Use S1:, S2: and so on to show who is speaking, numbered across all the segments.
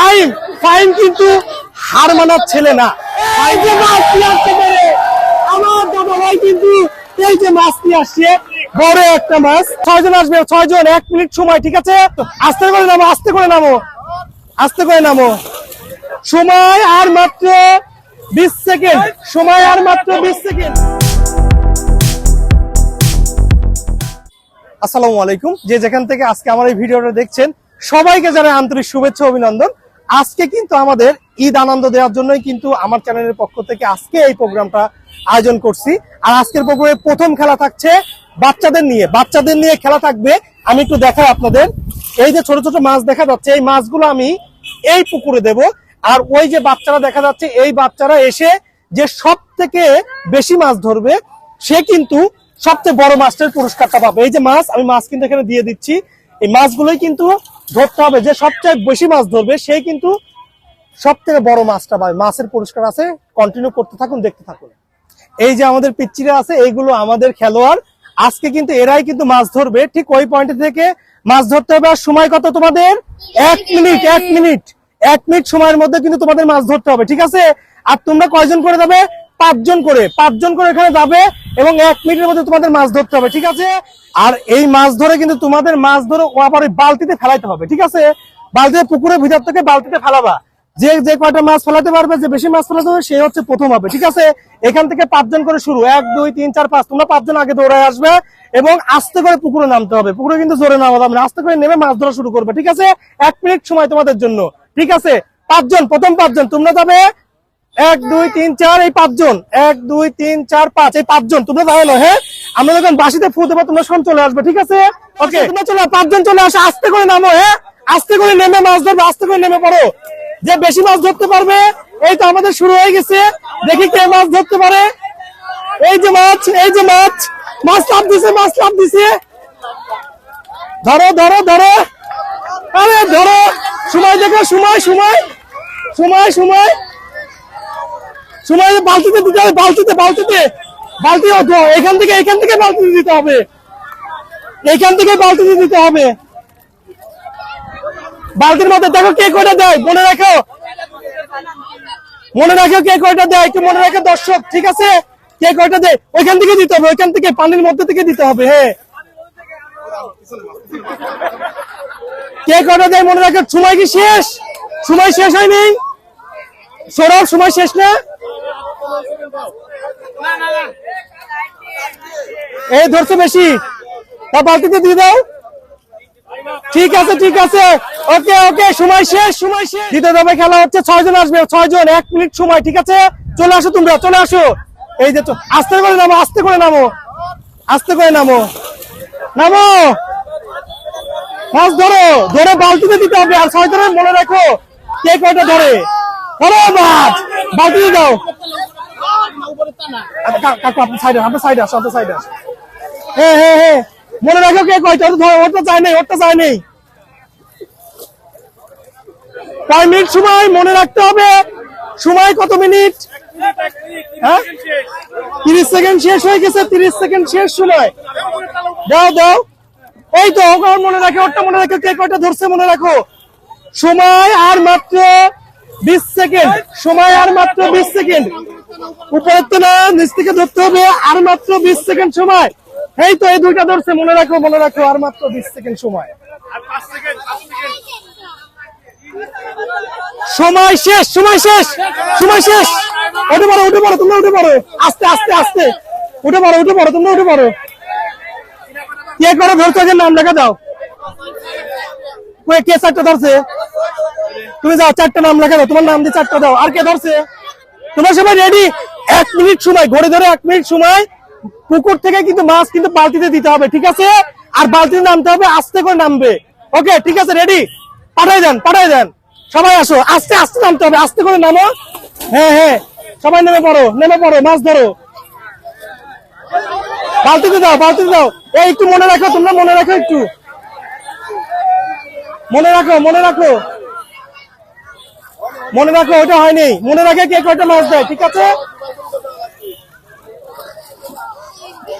S1: Fine fine কিন্তু হার মানার ছেলে না। আসছে বেড়ে আমার কিন্তু এই যে মাছ আসছে, বড় একটা মাছ। আসবে এক মিনিট সময়, ঠিক আছে? আস্তে করে নামো, আস্তে করে নামো, আস্তে করে নামো। সময় আর মাত্র বিশ সেকেন্ড, সময় আর মাত্র বিশ সেকেন্ড। আসসালামু আলাইকুম। যে যেখান থেকে আজকে আমার এই ভিডিওটা দেখছেন, সবাইকে জানাই আন্তরিক শুভেচ্ছা, অভিনন্দন। আজকে কিন্তু আমাদের ঈদ আনন্দ দেওয়ার জন্যই কিন্তু আমার চ্যানেলের পক্ষ থেকে আজকে এই প্রোগ্রামটা আয়োজন করছি। আর আজকের প্রোগ্রামে প্রথম খেলা থাকছে বাচ্চাদের নিয়ে। বাচ্চাদের নিয়ে খেলা থাকবে। আমি একটু দেখাই আপনাদের। এই যে ছোট ছোট মাছ দেখা যাচ্ছে, এই মাছগুলো আমি এই পুকুরে দেব। আর ওই যে বাচ্চারা দেখা যাচ্ছে, এই বাচ্চারা এসে যে সব থেকে বেশি মাছ ধরবে, সে কিন্তু সবচেয়ে বড় মাছটার পুরস্কারটা পাবে। এই যে মাছ, আমি মাছ কিন্তু এখানে দিয়ে দিচ্ছি। এই মাছগুলোই কিন্তু ধরতে হবে। যে সবচেয়ে বেশি মাছ ধরবে সে কিন্তু সব থেকে বড় মাছটা পাবে। মাছের পুরস্কার আছে কন্টিনিউ করতে থাকুন দেখতে থাকুন। এই যে আমাদের পিচ্চিরা আছে এইগুলো আমাদের খেলোয়াড়। আজকে কিন্তু এরাই কিন্তু মাছ ধরবে। ঠিক ওই পয়েন্ট থেকে মাছ ধরতে হবে। আর সময় কত তোমাদের? এক মিনিট এক মিনিট এক মিনিট সময়ের মধ্যে কিন্তু তোমাদের মাছ ধরতে হবে। ঠিক আছে? আর তোমরা কয়জন করে যাবে পাঁচজন করে পাঁচজন করে এখানে যাবে এবং এক মিনিটের মধ্যে তোমাদের মাছ ধরতে হবে, ঠিক আছে? আর এই মাছ ধরে কিন্তু তোমাদের মাছ ধরে আবার ওই বালতিতে ফেলাইতে হবে, ঠিক আছে? বালতিতে পুকুরের ভিতর থেকে বালতিতে ফেলাবা। যে যে কয়টা মাছ ফেলাতে পারবে, যে বেশি মাছ ফেলাতে হবে সে হচ্ছে প্রথম হবে, ঠিক আছে? এখান থেকে পাঁচজন করে শুরু, এক, দুই, তিন, চার, পাঁচ, তোমরা পাঁচজন আগে দৌড়ায় আসবে এবং আস্তে করে পুকুরে নামতে হবে। পুকুরে কিন্তু জোরে নামা যাবে না আস্তে করে নেমে মাছ ধরা শুরু করবে, ঠিক আছে? এক মিনিট সময় তোমাদের জন্য, ঠিক আছে? পাঁচজন, প্রথম পাঁচজন, তোমরা যাবে এক দুই তিন চার এই পাঁচজন। এক দুই তিন চার পাঁচ এই পাঁচজন। তোমরা তাহলে হ্যাঁ? আমরা যখন বাসিতে ফু দেবো তোমরা সব চলে আসবে ঠিক আছে? ওকে তোমরা চলে পাঁচজন চলে আসো আস্তে করে নামো হ্যাঁ? আস্তে করে নেমে মাছ ধরবে আস্তে করে নেমে পড়ো। যে বেশি মাছ ধরতে পারবে এই তো আমাদের শুরু হয়ে গেছে। দেখি কে মাছ ধরতে পারে। এই যে মাছ এই যে মাছ মাছ লাভ দিছে মাছ লাভ দিছে। ধরো ধরো ধরো। আরে ধরো। সময় দেখো সময় সময়। সময় সময়। সময় বালতিতে দিতে হবে, বালতিতে বালতিতে। বালতি হতো এখান থেকে এখান থেকে বালতিতে দিতে হবে। এখান থেকে বালতিতে দিতে হবে। বালতির মধ্যে দেখো কে কয়টা দেয়, মনে রাখো। মনে রাখো কে কয়টা দেয়, একটু মনে রাখো দর্শক, ঠিক আছে? কে কয়টা দেয়, ওইখান থেকে দিতে হবে, ওইখান থেকে পানির মধ্যে থেকে দিতে হবে হ্যাঁ। কে কয়টা দেয়, মনে রাখো সময় কি শেষ? সময় শেষ হয়নি? সৌরভ সময় শেষ না? এই, ধরছে বেশি। তা বালতিতে দিয়ে দাও। ঠিক আছে ঠিক আছে। ওকে ওকে, সময় শেষ সময় শেষ। দ্বিতীয় দফায় খেলা হচ্ছে ছয় জন আসবে ছয় জন এক মিনিট সময়, ঠিক আছে? চলে আসো তোমরা, চলে আসো। এই যে আস্তে করে নামো, আস্তে করে নামো। আস্তে করে নামো। নামো। মাছ ধরো, ধরে বালতিতে দিতে হবে, আর ছয় জনের মনে রাখো, কে কয়টা ধরে। ধরো মাছ। বালতিতে দাও। মিনিট সময় কত মিনিট? হ্যাঁ? তিরিশ সেকেন্ড শেষ হয়ে গেছে, তিরিশ সেকেন্ড শেষ সময়। এই তো মনে মনে রাখো, কে ধরছে মনে রাখো। সময় আর মাত্র বিশ সেকেন্ড, সময় আর মাত্র বিশ সেকেন্ড। উপরের না, নিচ থেকে ধরতে হবে, আর মাত্র বিশ সেকেন্ড সময়। এই তো এই দুইটা ধরছে, মনে রাখো মনে রাখো, আর মাত্র বিশ সেকেন্ড সময়। সময় শেষ সময় শেষ সময় শেষ। উঠে পড়ো, উঠে তোমরা উঠে আস্তে আস্তে আস্তে। উঠে পড়ো উঠে পড়ো, তোমরা উঠে পড়ো। কে করে ধরছো যে নাম লেখা দাও। কে চারটা ধরছে? তুমি যাও, চারটা নাম লেখা দাও, তোমার নাম দিয়ে চারটা দাও। আর কে ধরছে? তোমার সবাই রেডি এক মিনিট সময় ঘড়ি ধরে এক মিনিট সময়। পুকুর থেকে কিন্তু মাছ কিন্তু বালতিতে দিতে হবে, ঠিক আছে? আর বালতিতে নামতে হবে, আস্তে করে নামবে। ওকে ঠিক আছে রেডি পাঠাই দেন পাঠাই দেন। সবাই আসো, আস্তে আস্তে নামতে হবে, আস্তে করে নামো। হ্যাঁ হ্যাঁ সবাই নেমে পড়ো নেমে পড়ো, মাছ ধরো। বালতিতে দাও বালতিতে দাও। এই একটু মনে রাখো, তোমরা মনে রাখো একটু। মনে রাখো মনে রাখো। মনে রাখো, ওটা হয়নি। মনে রাখে কে কয়টা মাছ দেয়, ঠিক আছে?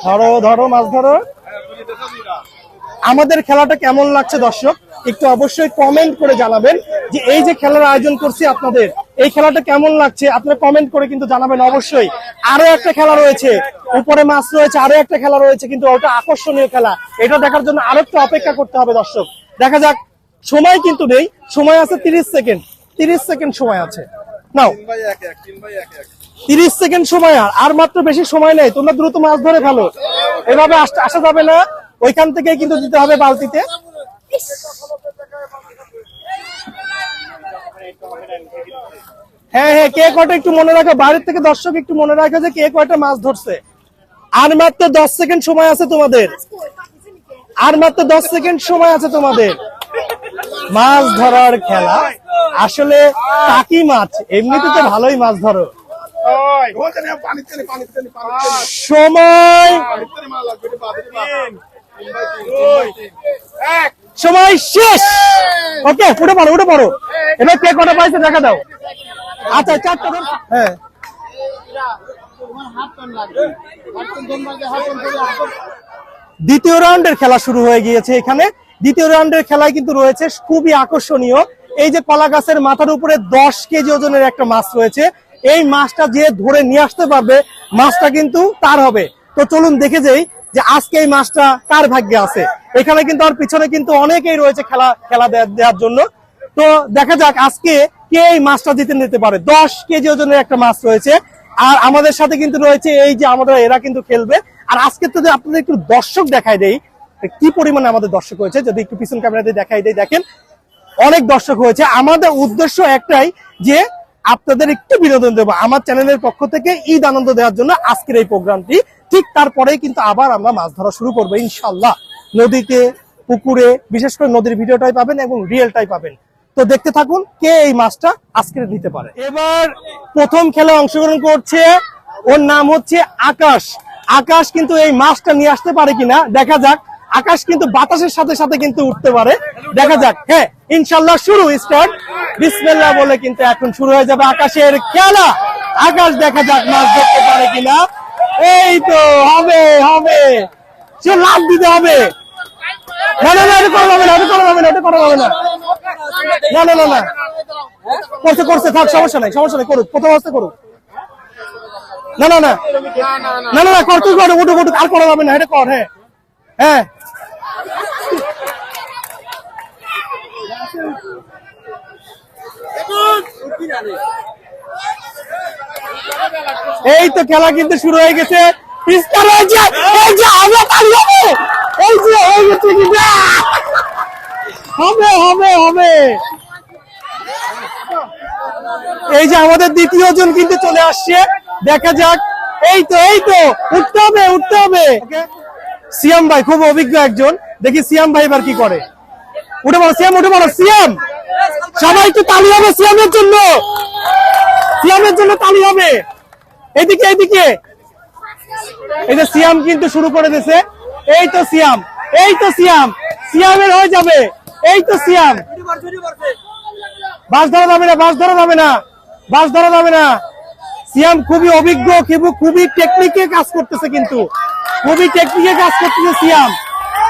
S1: ধরো ধরো, মাছ ধরো। আমাদের খেলাটা কেমন লাগছে, দর্শক? একটু অবশ্যই কমেন্ট করে জানাবেন যে এই যে খেলার আয়োজন করছি আপনাদের, এই খেলাটা কেমন লাগছে? আপনারা কমেন্ট করে কিন্তু জানাবেন অবশ্যই। আরও একটা খেলা রয়েছে। উপরে মাছ রয়েছে, আরও একটা খেলা রয়েছে, কিন্তু ওটা আকর্ষণীয় খেলা। এটা দেখার জন্য আরও একটু অপেক্ষা করতে হবে, দর্শক। দেখা যাক, সময় কিন্তু নেই। সময় আছে তিরিশ সেকেন্ড। তিরিশ সেকেন্ড সময় আছে। নাও। তিরিশ সেকেন্ড সময় আর আর মাত্র বেশি সময় নেই। তোমরা দ্রুত মাছ ধরে ফেলো। এভাবে আসা যাবে না। ওইখান থেকে কিন্তু দিতে হবে বালতিতে। হ্যাঁ হ্যাঁ কে কয়টা একটু মনে রাখো। বাড়ির থেকে দর্শক একটু মনে রাখো যে কে কয়টা মাছ ধরছে। আর মাত্র দশ সেকেন্ড সময় আছে তোমাদের। আর মাত্র দশ সেকেন্ড সময় আছে তোমাদের। মাছ ধরার খেলা। আসলে টাকি মাছ, এমনিতে তো ভালোই মাছ ধরো। সময় সময় শেষ! ওকে, উঠে পড়ো উঠে পড়ো। এবার কে কটা পাইছে দেখা দাও। আচ্ছা চারটা হ্যাঁ। দ্বিতীয় রাউন্ডের খেলা শুরু হয়ে গিয়েছে এখানে। দ্বিতীয় রাউন্ডের খেলায় কিন্তু রয়েছে খুবই আকর্ষণীয় এই যে কলা গাছের মাথার উপরে দশ কেজি ওজনের একটা মাছ রয়েছে, এই মাছটা যে ধরে নিয়ে আসতে পারবে, মাছটা কিন্তু তার হবে। তো চলুন দেখে যাই যে আজকে এই মাছটা কার ভাগ্যে আছে। এখানে কিন্তু আর পিছনে কিন্তু অনেকেই রয়েছে খেলা খেলা দেওয়ার জন্য। তো দেখা যাক আজকে কে এই মাছটা জিতে নিতে পারে। দশ কেজি ওজনের একটা মাছ রয়েছে, আর আমাদের সাথে কিন্তু রয়েছে এই যে আমাদের, এরা কিন্তু খেলবে। আর আজকে তো আপনাদের একটু দর্শক দেখাই দেই, কি পরিমাণে আমাদের দর্শক হয়েছে যদি একটু পিছন ক্যামেরাতে দেখাই দেই, দেখেন অনেক দর্শক হয়েছে। আমাদের উদ্দেশ্য একটাই যে আপনাদের একটু বিনোদন দেবো। আমার চ্যানেলের পক্ষ থেকে ঈদ আনন্দ দেওয়ার জন্য আজকের এই প্রোগ্রামটি। ঠিক তারপরেই কিন্তু আবার আমরা মাছ ধরা শুরু করব ইনশাল্লাহ নদীতে, পুকুরে, বিশেষ করে নদীর ভিডিওটাই পাবেন এবং রিয়েলটাই পাবেন। তো দেখতে থাকুন কে এই মাছটা আজকে নিতে পারে। এবার প্রথম খেলা অংশগ্রহণ করছে, ওর নাম হচ্ছে আকাশ। আকাশ কিন্তু এই মাছটা নিয়ে আসতে পারে কিনা দেখা যাক। আকাশ কিন্তু বাতাসের সাথে সাথে কিন্তু উঠতে পারে। দেখা যাক। হ্যাঁ ইনশাল্লাহ শুরু স্টার্ট বিসমিল্লাহ বলে কিন্তু এখন শুরু হয়ে যাবে আকাশের খেলা। আকাশ দেখা যাক মাছ ধরতে পারে কিনা। এই তো, হবে হবে। সে লাভ দিতে হবে। না করা না, এটা করা যাবে না না। না না করছে করছে, থাক, সমস্যা নাই সমস্যা নাই, করুক, প্রথম করুক। না না না। না না না উঠুক আর না, এটা কর হ্যাঁ। হ্যাঁ। এই তো খেলা কিন্তু শুরু হয়ে গেছে। এই যে এই যে আমাদের দ্বিতীয় জন কিন্তু চলে আসছে। দেখা যাক। এই তো এই তো, উঠতে হবে উঠতে হবে। সিয়াম ভাই, খুব অভিজ্ঞ একজন। দেখি সিয়াম ভাই এবার কি করে। উঠে পড়ো সিয়াম উঠে সিয়াম সবাই একটু তালি হবে জন্য। জন্য তালি হবে। এদিকে এদিকে। এই যে কিন্তু শুরু করে দিয়েছে। এই তো সিয়াম এই তো সিয়াম সিয়ামের হয়ে যাবে। এই তো সিয়াম বাস ধরা যাবে না, বাস ধরা যাবে না, বাস ধরা যাবে না। সিয়াম খুবই অভিজ্ঞ, খুবই টেকনিকে কাজ করতেছে কিন্তু। খুবই টেকনিকে কাজ করতেছে সিয়াম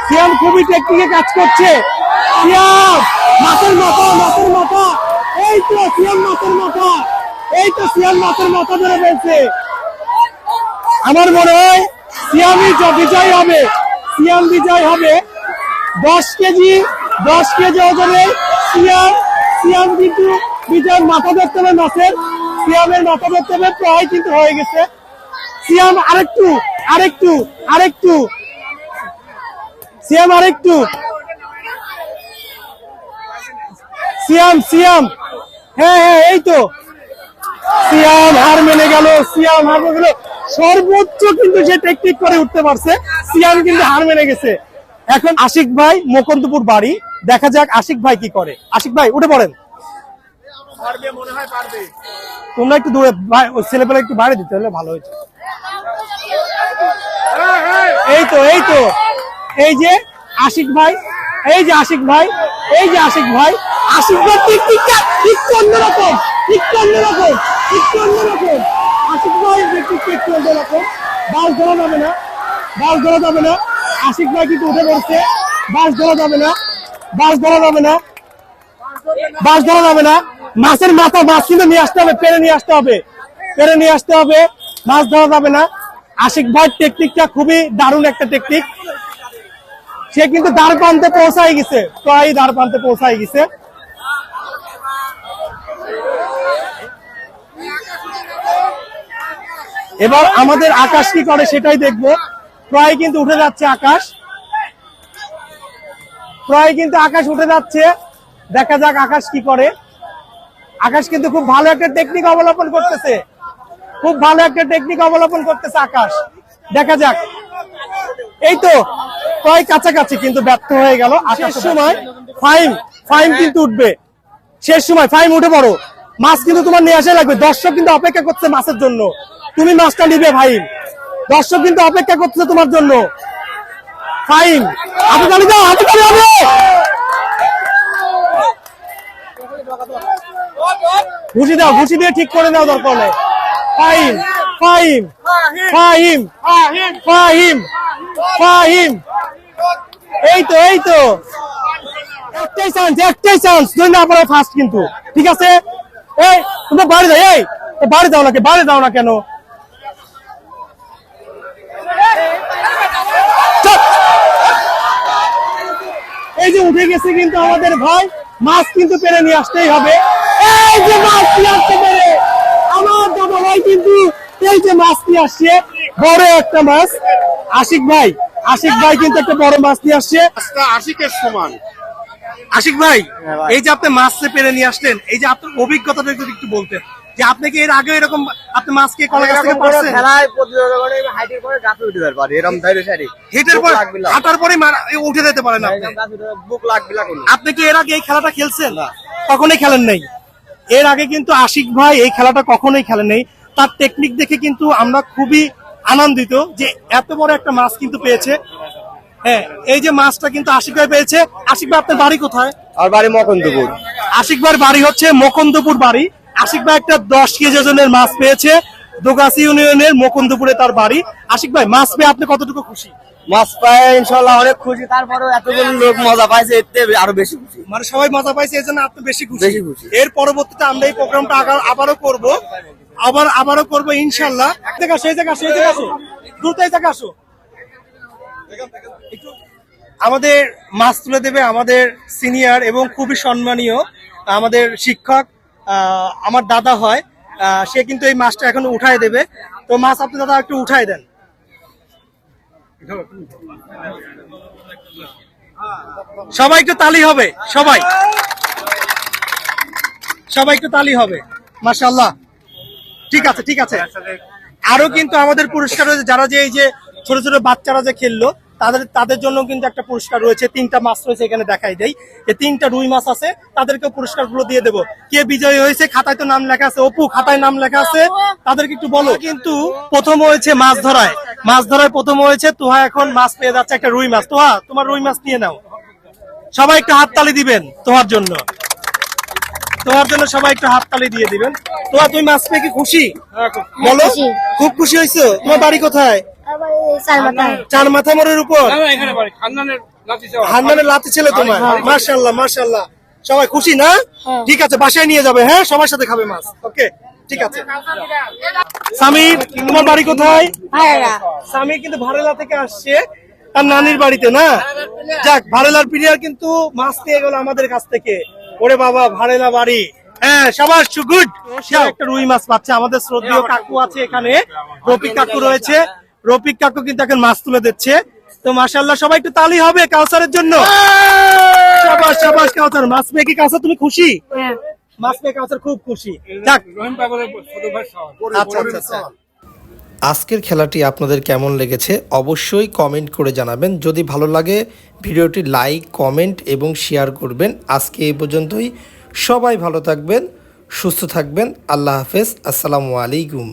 S1: সিয়াম খুবই টেকনিকে কাজ করছে। মাথার মাথা মাথার মাথা এই তো সিয়াম মাথার মাথা এই তো সিয়াম মাথার মাথা ধরে ফেলছে। আমার মনে হয় বিজয় হবে। সিয়াম বিজয় হবে। দশ কেজি দশ কেজি ওজনের সিয়াম সিয়াম কিন্তু বিজয়ের মাথা ধরতে হবে, মাছের। সিয়ামের মাথা ধরতে হবে, প্রায় কিন্তু হয়ে গেছে। সিয়াম আরেকটু আরেকটু আরেকটু। সিয়াম আরেকটু। সিয়াম সিয়াম। হ্যাঁ হ্যাঁ এই তো। সিয়াম হার মেনে গেল সিয়াম হার মেনে গেল। সর্বোচ্চ কিন্তু সে টেকনিক করে উঠতে পারছে। সিয়াম কিন্তু হার মেনে গেছে। এখন আশিক ভাই মুকন্দপুর বাড়ি। দেখা যাক আশিক ভাই কি করে। আশিক ভাই উঠে পড়েন। তোমরা একটু দূরে ওই একটু বাইরে দিতে হলে ভালো হয়েছে এই তো এই তো। এই যে আশিক ভাই এই যে আশিক ভাই এই যে আশিক ভাই। আশিক ভাই একটু অন্যরকম বাস ধরা যাবে না মাছের মাথা মাছ কিন্তু নিয়ে আসতে হবে, পেরে নিয়ে আসতে হবে। পেরে নিয়ে আসতে হবে, মাছ ধরা যাবে না। আশিক ভাইয়ের টেকনিকটা খুবই দারুণ একটা টেকনিক সে কিন্তু দ্বার প্রান্তে পৌঁছাই গেছে, প্রায় দ্বার প্রান্তে পৌঁছাই গেছে। এবার আমাদের আকাশ কি করে সেটাই দেখব। প্রায় কিন্তু উঠে যাচ্ছে আকাশ। প্রায় কিন্তু আকাশ উঠে যাচ্ছে। দেখা যাক আকাশ কি করে। আকাশ কিন্তু খুব ভালো একটা টেকনিক অবলম্বন করতেছে। খুব ভালো একটা টেকনিক অবলম্বন করতেছে আকাশ। দেখা যাক। এই তো, প্রায় কাছাকাছি কিন্তু ব্যর্থ হয়ে গেল। আসার সময় ফাইম ফাইম কিন্তু উঠবে। শেষ সময় ফাইম উঠে পড়ো। মাছ কিন্তু তোমার নিয়ে আসা লাগবে। দর্শক কিন্তু অপেক্ষা করছে মাছের জন্য। তুমি মাছটা নিবে ভাই দর্শক কিন্তু অপেক্ষা করছে তোমার জন্য। ফাইন। হাতে তালি হবে। ঘুষি দাও, ঘুষি দিয়ে ঠিক করে দাও দরকার নেই। ফাইম ফাইম ফাহিম ফাহিম ফাহিম এই তো এই তো। একটাই চান্স একটাই চান্স ফার্স্ট কিন্তু। ঠিক আছে? এই, তোমরা বাড়ি যাও, এই বাড়ি যাও না বাড়ি যাও না কেন? এই যে উঠে গেছে কিন্তু আমাদের ভাই, মাছ কিন্তু পেরে নিয়ে আসতেই হবে। এই যে মাছ নিয়ে আসতে পেরে, আমার দাদা ভাই কিন্তু এই যে মাছ নিয়ে আসছে, বড় একটা মাছ। আশিক ভাই আশিক ভাই কিন্তু একটা বড় মাছ নিয়ে আসছে।
S2: আশিকের সমান।
S1: আশিক ভাই এই যে আপনি মাছকে পেরে নিয়ে আসলেন এই যে আপনার অভিজ্ঞতাটা যদি একটু বলতেন যে আপনি কি এর আগে এরকম আপনি মাছকে কলা গাছ থেকে পারছেন?
S3: খেলায় প্রতিযোগিতা করে হাইটের করে গাছে উঠে যেতে পারে এরকম ধৈর্য সারি
S1: হেঁটের পর হাঁটার পরে উঠে যেতে পারেন আপনি?
S3: বুক লাগবে না
S1: আপনি কি এর আগে এই খেলাটা খেলছেন? কখনোই খেলেন নাই? এর আগে কিন্তু আশিক ভাই এই খেলাটা কখনোই খেলেন নাই। তার টেকনিক দেখে কিন্তু আমরা খুবই আনন্দিত যে এত বড় একটা মাছ কিন্তু পেয়েছে। হ্যাঁ এই যে মাছটা কিন্তু আশিক ভাই পেয়েছে। আশিক ভাই আপনার বাড়ি কোথায়?
S3: আর বাড়ি মকন্দপুর।
S1: আশিক ভাইয়ের বাড়ি হচ্ছে মকন্দপুর বাড়ি। আশিক ভাই একটা দশ কেজি ওজনের মাছ পেয়েছে। দোগাছি ইউনিয়নের মকন্দপুরে তার বাড়ি। আশিক ভাই মাছ পেয়ে আপনি কতটুকু খুশি?
S3: মাছ পায় ইনশাল্লাহ অনেক খুশি। তারপরেও এতগুলো লোক মজা পাইছে এতে আরও বেশি খুশি।
S1: মানে সবাই মজা পাইছে এই জন্য আপনি বেশি খুশি।
S3: বেশি খুশি।
S1: এর পরবর্তীতে আমরা এই প্রোগ্রামটা আবার- আবারও করব। আবার আবারও করব ইনশাল্লাহ এক জায়গা সেই জায়গা সেই জায়গা আসো। দ্রুত এই জায়গা আসো। আমাদের মাছ তুলে দেবে আমাদের সিনিয়র এবং খুবই সম্মানীয়, আমাদের শিক্ষক আমার দাদা হয় সে কিন্তু এই মাছটা এখন উঠায় দেবে। তো মাছ আপনি দাদা একটু উঠায় দেন। সবাই একটু তালি হবে, সবাই। সবাই একটু তালি হবে মাশাল্লাহ ঠিক আছে ঠিক আছে। আরও কিন্তু আমাদের পুরস্কার রয়েছে, যারা যে এই যে ছোট ছোট বাচ্চারা যে খেললো তাদের তাদের জন্য কিন্তু একটা পুরস্কার রয়েছে। তিনটা মাছ রয়েছে এখানে দেখাই দেয় এই তিনটা রুই মাছ আছে তাদেরকে পুরস্কারগুলো দিয়ে দেবো। কে বিজয়ী হয়েছে খাতায় তো নাম লেখা আছে। অপু খাতায় নাম লেখা আছে। তাদেরকে একটু বলো। কিন্তু প্রথম হয়েছে মাছ ধরায়। মাছ ধরায় প্রথম হয়েছে। তোহা এখন মাছ পেয়ে যাচ্ছে একটা রুই মাছ। তোহা তোমার রুই মাছ নিয়ে নাও। সবাই একটু হাততালি দিবেন তোমার জন্য। তোমার জন্য সবাই একটু হাততালি দিয়ে দিবেন। তোমার তুমি মাছ পেয়ে কি খুশি? বলো। খুব খুশি হয়েছো? তোমার বাড়ি কোথায়?
S4: চার
S1: মাথা। মোড়ের উপর?
S2: বাড়ি খান্দানের লাঠি চাওয়া
S1: হান্নানের লাতি ছেলে তোমার? মার্শাল্লাহ মার্শাল্লাহ সবাই খুশি না? ঠিক আছে বাসায় নিয়ে যাবে হ্যাঁ? সবার সাথে খাবে মাছ। ওকে ঠিক আছে। সামির তোমার বাড়ি কোথায়? সামির কিন্তু ভারেলা থেকে আসছে তার নানির বাড়িতে না? যাক ভারেলার প্লেয়ার কিন্তু মাছ নিয়ে গেল আমাদের কাছ থেকে। ওরে বাবা ভারেলা বাড়ি। হ্যাঁ সবার গুড একটা রুই মাছ পাচ্ছে আমাদের শ্রদ্ধেয় কাকু আছে এখানে। রফিক কাকু রয়েছে। রফিক কাকু কিন্তু এখন মাছ তুলে দিচ্ছে। তো মাশাল্লাহ সবাই একটু তালি হবে কাউসারের জন্য। সাবাস সাবাস কাউসার মাছ পেয়ে কি কাউসার তুমি খুশি? মাছ পেয়ে কাউসার খুব খুশি। আচ্ছা আচ্ছা আচ্ছা।
S5: আজকের খেলাটি আপনাদের কেমন লেগেছে অবশ্যই কমেন্ট করে জানাবেন। যদি ভালো লাগে ভিডিওটি লাইক কমেন্ট এবং শেয়ার করবেন। আজকে এই পর্যন্তই। সবাই ভালো থাকবেন সুস্থ থাকবেন। আল্লাহ হাফেজ। আসসালামু আলাইকুম।